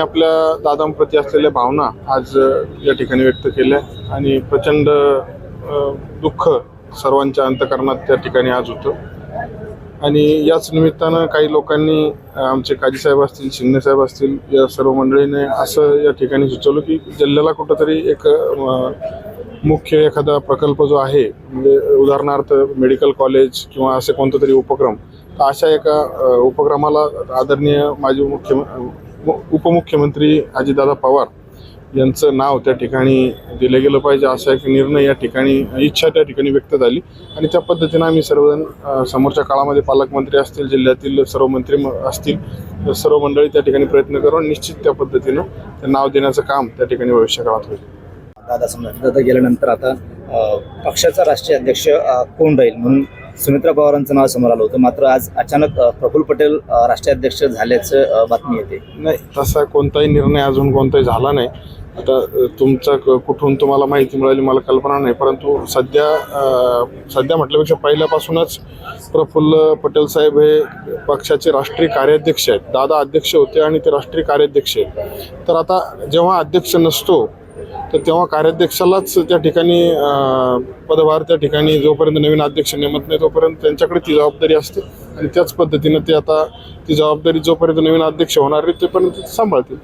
आपल्या दादांप्रती असलेल्या भावना आज या ठिकाणी व्यक्त केल्या आणि प्रचंड दुःख सर्वांच्या अंतकरणात त्या ठिकाणी आज होतं. आणि याच निमित्तानं काही लोकांनी आमचे काजीसाहेब असतील शिंदेसाहेब असतील या सर्व मंडळीने असं या ठिकाणी सुचवलं की जिल्ह्याला कुठंतरी एक मुख्य एखादा प्रकल्प जो आहे म्हणजे उदाहरणार्थ मेडिकल कॉलेज किंवा असे कोणतं तरी उपक्रम तर अशा एका उपक्रमाला आदरणीय माजी मुख्य उपमुख्यमंत्री अजितदादा पवार यांचं नाव त्या ठिकाणी दिलं गेलं पाहिजे असा एक निर्णय या ठिकाणी इच्छा त्या ठिकाणी व्यक्त झाली. आणि त्या पद्धतीनं आम्ही सर्वजण समोरच्या काळामध्ये पालकमंत्री असतील जिल्ह्यातील सर्व मंत्री म- असतील सर्व मंडळी त्या ठिकाणी प्रयत्न करून निश्चित त्या पद्धतीनं ते नाव देण्याचं काम त्या ठिकाणी भविष्यकाळात होईल. दादा समजा दादा गेल्यानंतर आता पक्षाचा राष्ट्रीय अध्यक्ष कोण राहील? म्हणून सुमित्रा पवारांचं नाव समोर आलं होतं. मात्र आज अचानक प्रफुल्ल पटेल राष्ट्रीय अध्यक्ष झाल्याचं बातमी येते. नाही तसा कोणताही निर्णय अजून कोणताही झाला नाही. आता तुमचा क- कुठून तुम्हाला माहिती मिळाली मला कल्पना नाही. परंतु सध्या सध्या म्हटल्यापेक्षा पहिल्यापासूनच प्रफुल्ल पटेल साहेब हे पक्षाचे राष्ट्रीय कार्याध्यक्ष आहेत. दादा अध्यक्ष होते आणि ते राष्ट्रीय कार्याध्यक्ष आहेत. तर आता जेव्हा अध्यक्ष नसतो तर तेव्हा कार्याध्यक्षालाच त्या ठिकाणी पदभार त्या ठिकाणी जोपर्यंत नवीन अध्यक्ष नेमत नाही तोपर्यंत त्यांच्याकडे ती जबाबदारी असते आणि त्याच पद्धतीनं ते आता ती जबाबदारी जोपर्यंत नवीन अध्यक्ष होणार नाही तोपर्यंत सांभाळतील.